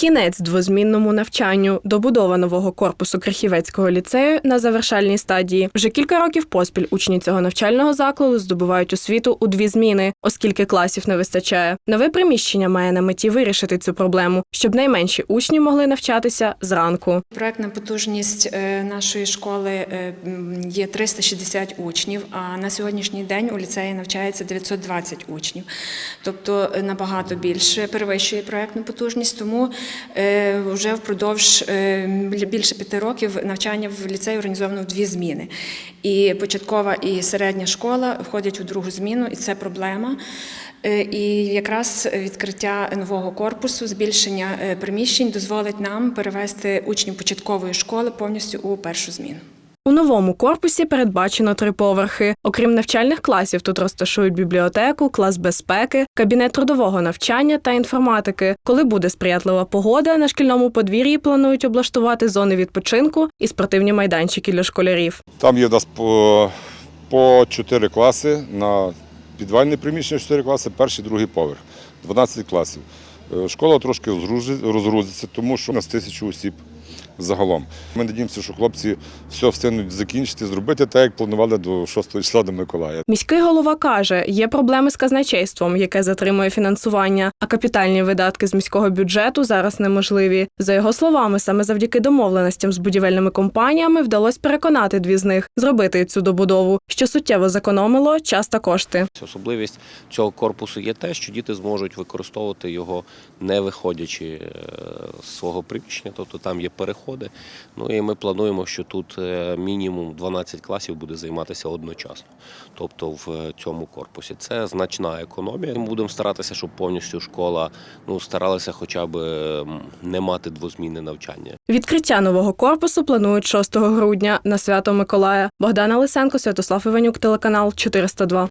Кінець двозмінному навчанню, добудова нового корпусу Крахівецького ліцею на завершальній стадії. Вже кілька років поспіль учні цього навчального закладу здобувають освіту у дві зміни, оскільки класів не вистачає. Нове приміщення має на меті вирішити цю проблему, щоб найменші учні могли навчатися зранку. Проектна потужність е, нашої школи е, є 360 учнів, а на сьогоднішній день у ліцеї навчається 920 учнів. Тобто е, набагато більше перевищує проектну потужність, тому вже впродовж е, більше п'яти років навчання в ліцеї організовано в дві зміни. І початкова і середня школа входять у другу зміну, і це проблема. Е, І якраз відкриття нового корпусу, збільшення е, приміщень дозволить нам перевести учнів початкової школи повністю у першу зміну. У новому корпусі передбачено три поверхи. Окрім навчальних класів, тут розташують бібліотеку, клас безпеки, кабінет трудового навчання та інформатики. Коли буде сприятлива погода, на шкільному подвір'ї планують облаштувати зони відпочинку і спортивні майданчики для школярів. Там є у нас по, по 4 класи на підвальне приміщення 4 класи, перший, другий поверх, 12 класів. Е, Школа трошки розгрузи- розгрузиться, тому що у нас тисячу осіб загалом. Ми надіємося, що хлопці все встигнуть закінчити, зробити так, як планували до 6 числа до Миколая. Міський голова каже, є проблеми з казначейством, яке затримує фінансування, а капітальні видатки з міського бюджету зараз неможливі. За його словами, саме завдяки домовленостям з будівельними компаніями вдалося переконати дві з них зробити цю добудову, що суттєво зекономило час та кошти. Особливість цього корпусу є те, що діти зможуть використовувати його не виходячи е, з свого приміщення, тобто там є переходи. Ну і ми плануємо, що тут е, мінімум 12 класів буде займатися одночасно, тобто в е, цьому корпусі. Це значна економія. Ми будемо старатися, щоб повністю школа ну старалася хоча б не мати двозмінне навчання. Відкриття нового корпусу планують 6 грудня на свято Миколая. Богдана Лисенко, Святослав Іванюк, телеканал 402.